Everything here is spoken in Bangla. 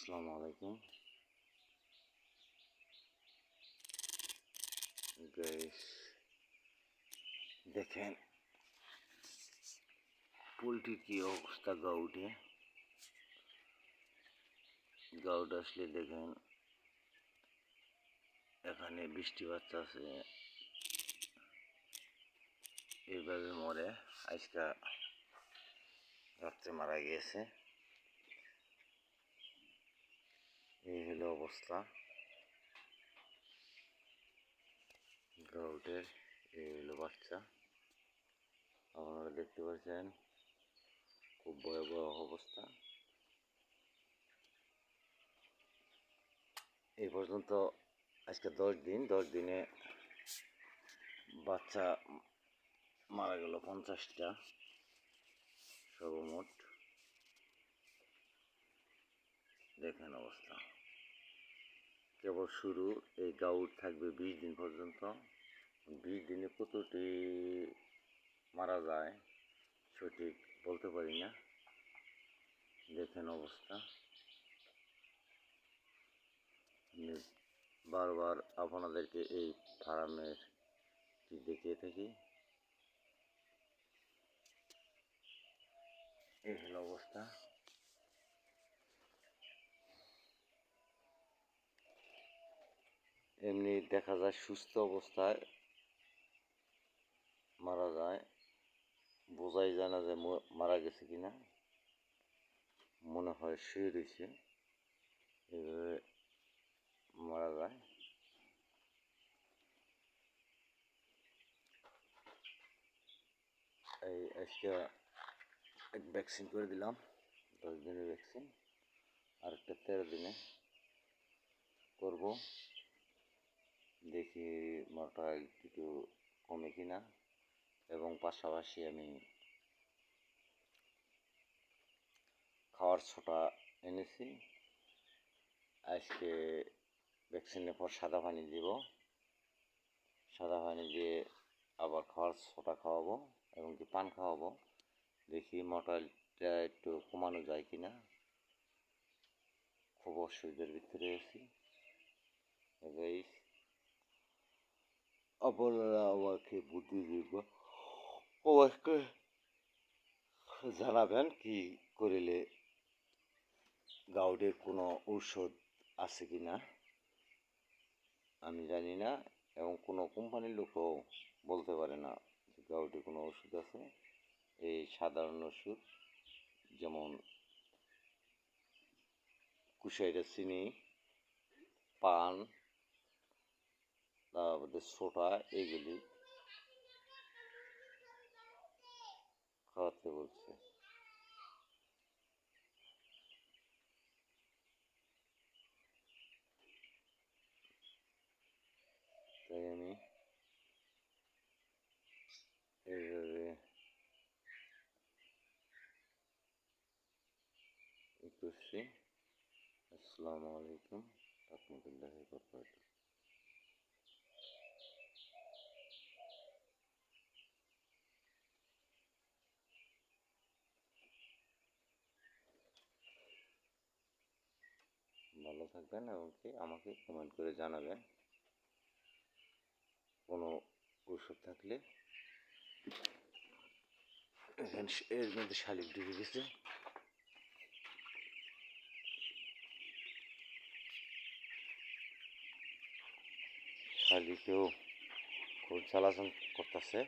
আসসালামু আলাইকুম দেখেন, পোলট্রির কি অবস্থা গাউটে গাউট আসলে দেখেন, এখানে বৃষ্টি বাচ্চা আছে এইভাবে মরে আজকা রাত্রে মারা গিয়েছে। এই হলো অবস্থা। গাউটের এই হলো বাচ্চা। আপনারা দেখতে পাচ্ছেন খুব ভয়াবহ অবস্থা। এই পর্যন্ত আজকে দশ দিন, দশ দিনে বাচ্চা মারা গেল পঞ্চাশটা সর্বমোট। দেখেন অবস্থা। কেবল শুরু, এই গাউট থাকবে বিশ দিন পর্যন্ত। বিশ দিনে কতটি মারা যায় সঠিক বলতে পারি না। দেখেন অবস্থা। বারবার আপনাদেরকে এই ফার্মের দেখিয়ে থাকি। এই হলো অবস্থা। এমনি দেখা যায় সুস্থ অবস্থায় মারা যায়। বোঝাই যায় না যে মারা গেছে কিনা। মনে হয় শুয়ে রয়েছে। এইভাবে মারা যায়। এই আজকে এক ভ্যাকসিন করে দিলাম, দশ দিনের ভ্যাকসিন আর একটা তেরো দিনে করব। দেখি মর্টালিটি একটু কমে কিনা। এবং পাশাপাশি আমি খাওয়ার ছোটা এনেছি। আজকে ভ্যাকসিনের পর সাদা পানি দিব। সাদা পানি দিয়ে আবার খাওয়ার ছোটা খাওয়াবো এবং কি পান খাওয়াবো। দেখি মর্টালিটিটা একটু কমানো যায় কি না খুব অসুবিধার ভিতরে আছি। এবার আপনারা আমাকে বুদ্ধি দিব। আমাকে জানাবেন কি করিলে গাউডের কোনো ঔষধ আছে কি না? আমি জানি না এবং কোনো কোম্পানির লোকও বলতে পারে না যে গাউডে কোনো ওষুধ আছে। এই সাধারণ ওষুধ যেমন কুশাইরা চিনি, পান তারপরে সোটা এগুলি। খাওয়াতে বলছে। তাই আমি এইভাবে করছি আসসালামু আলাইকুম। রহমতুল্লাহ বরকাত ভালো থাকবেন এবং কি আমাকে কমেন্ট করে জানাবেন। কোনো ওষুধ থাকলে। এর মধ্যে শালিক ঢুকে গেছে। শালিকেও খুব জ্বালাতন করতেছে।